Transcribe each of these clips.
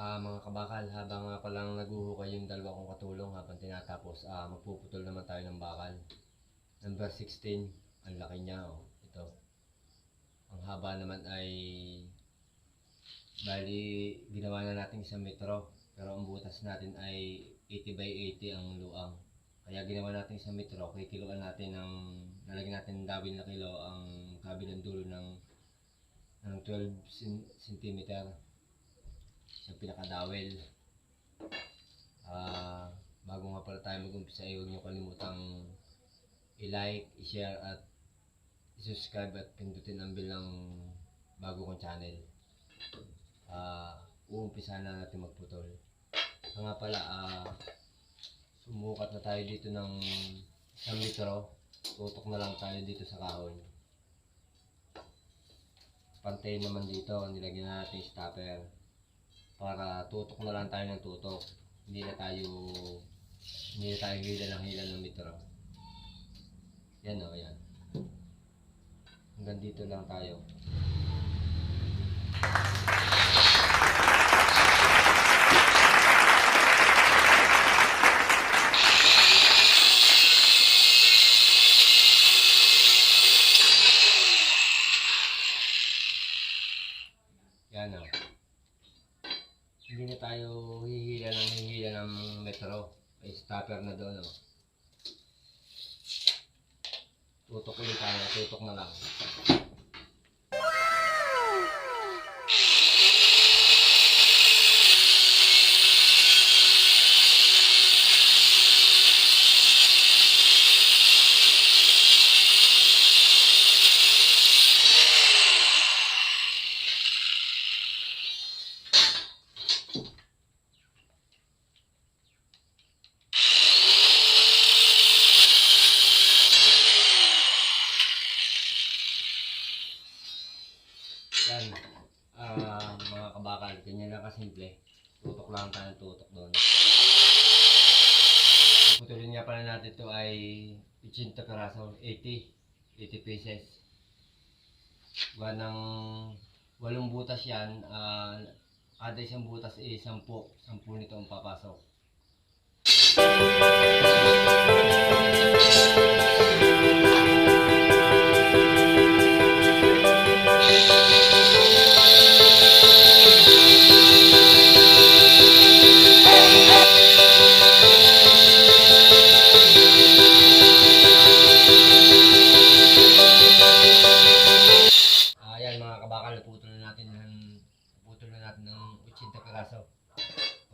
Ah, mga kabakal, habang nga palang naguhukay yung dalawa kong katulong habang tinatapos, ah, magpuputol naman tayo ng bakal. Number 16, ang laki niya, oh. Ito. Ang haba naman ay, bali, ginawa na natin isang metro. Pero ang butas natin ay 80 by 80 ang luang. Kaya ginawa natin isang metro, kikiluan natin ng, nalagyan natin ng dawin na kilo ang kabilang dulo ng, ng 12 cm sa pinakadawel. Ah, bago nga pala tayo mag-umpisa, ay huwag niyo kalimutang i-like, i-share at i-subscribe at pindutin ang bilang bago kong channel. Ah, uumpisa na natin magputol. So nga pala, ah, sumukat na tayo dito ng isang litro. Tutok na lang tayo dito sa kahoy. Pantay naman dito, nilagyan na natin yung stopper para tutok na lang tayo ng tutok. Hindi na tayo hindi na tayo hila ng hila ng metro. Yan o, yan. Hanggang dito lang tayo. Yan o. Hindi na tayo hihila ng hihila ng metro. May stopper na doon, oh. Tutok ulit tayo, tutok na lang. Yan. Ah, mga kabakal, ganyan lang kasimple. Tutok lang tayo, tutok doon. Puputulin nga pala natin ito ay 80 peraso, 80. 80 pieces. Gawa ng walong butas yan, ah, kada isang butas ay 10. 10 nito ang papasok.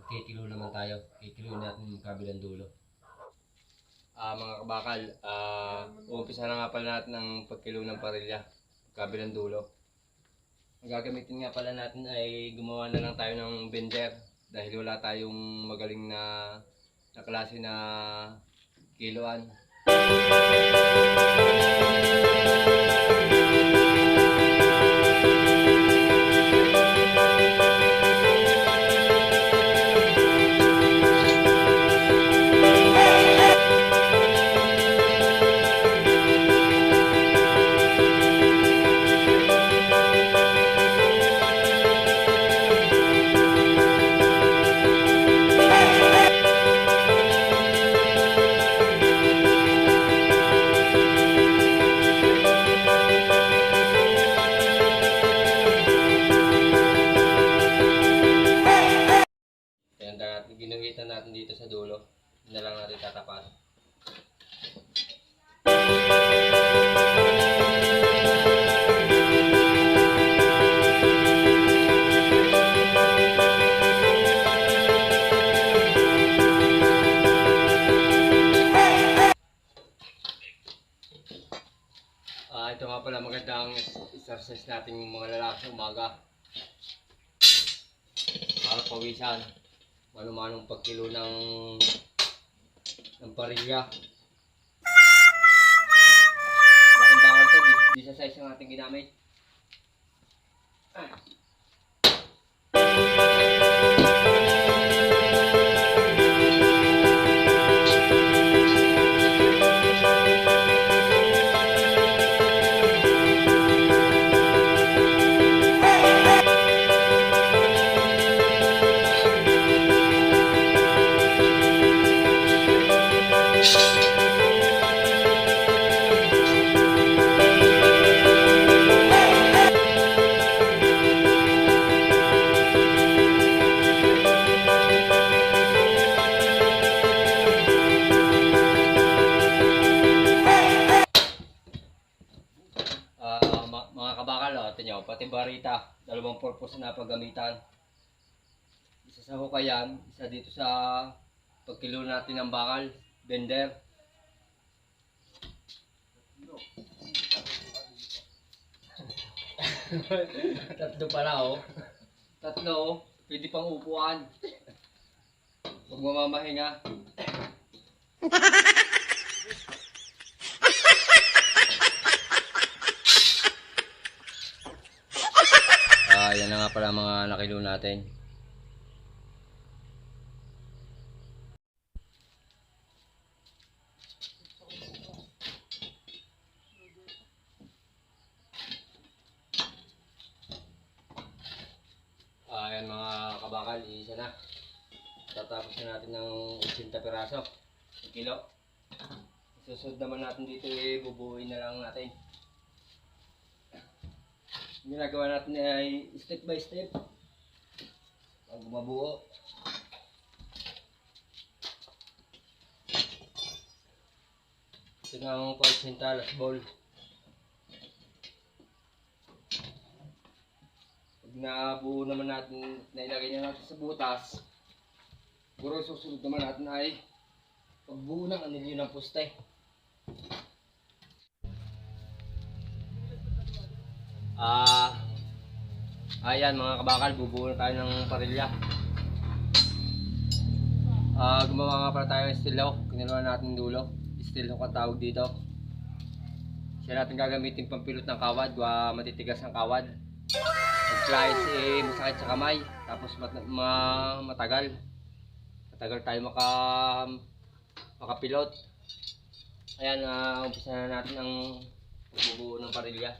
Pagkikilo naman tayo, kikilo natin yung kabilang dulo. Ah mga kabakal, ah uumpisa na nga pala natin ang pagkilo ng parilya, kabilang dulo. Ang gagamitin nga pala natin ay gumawa na lang tayo ng bender dahil wala tayong magaling na, na klase na kiloan. Kaya exercise natin yung mga lalaki sa umaga. Para pawisan. Mano-manong pagkilo ng ng parilya. Malaking bawal to, di, di sa size ng ating ginamit. nyo, purpose na paggamitan. Isa sa hukayan, isa dito sa pagkilo natin ng bakal, bender. Tatlo pala oh. Tatlo oh. Pwede pang upuan. Huwag mamamahinga. Ah, yan na nga pala mga nakilo natin. Ah, yan mga kabakal, isa na. Tatapos na natin ng 80 peraso. Ang kilo. Susunod naman natin dito, eh, bubuuin na lang natin. Ginagawa natin ay step by step. Pag mabuo. Ito na ang quintal ball. Pag nabuo naman natin, nailagay na natin sa butas, siguro susunod naman natin ay pagbuo ng anilyo ng poste. Ah, ayan mga kabakal, bubuo tayo ng parilya. Ah, gumawa nga pala tayo ng steel hook. Kinaluan natin dulo. Steel hook ang tawag dito. Siya natin gagamitin pampilot ng kawad, wa matitigas ang kawad. Pag-slice eh, masakit sa kamay. Tapos mat ma- matagal. Matagal tayo maka makapilot. Ayan, uh, umpisa na natin ang pagbubuo ng parilya.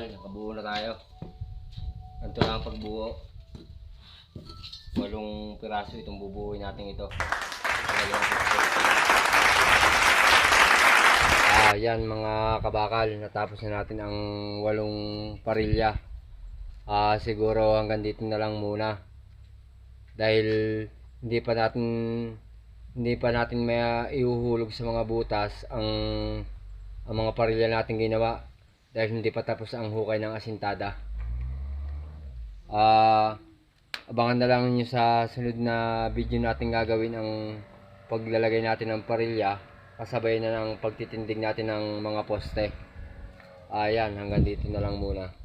Kabakal, nakabuo na tayo. Ganito lang ang pagbuo. Walong piraso itong bubuuin natin ito. Ah, yan mga kabakal, natapos na natin ang walong parilya. Ah, siguro hanggang dito na lang muna. Dahil hindi pa natin hindi pa natin may ihuhulog sa mga butas ang ang mga parilya natin ginawa dahil hindi pa tapos ang hukay ng asintada. Ah, abangan na lang niyo sa sunod na video natin gagawin ang paglalagay natin ng parilya kasabay na ng pagtitindig natin ng mga poste. Ayan, hanggang dito na lang muna.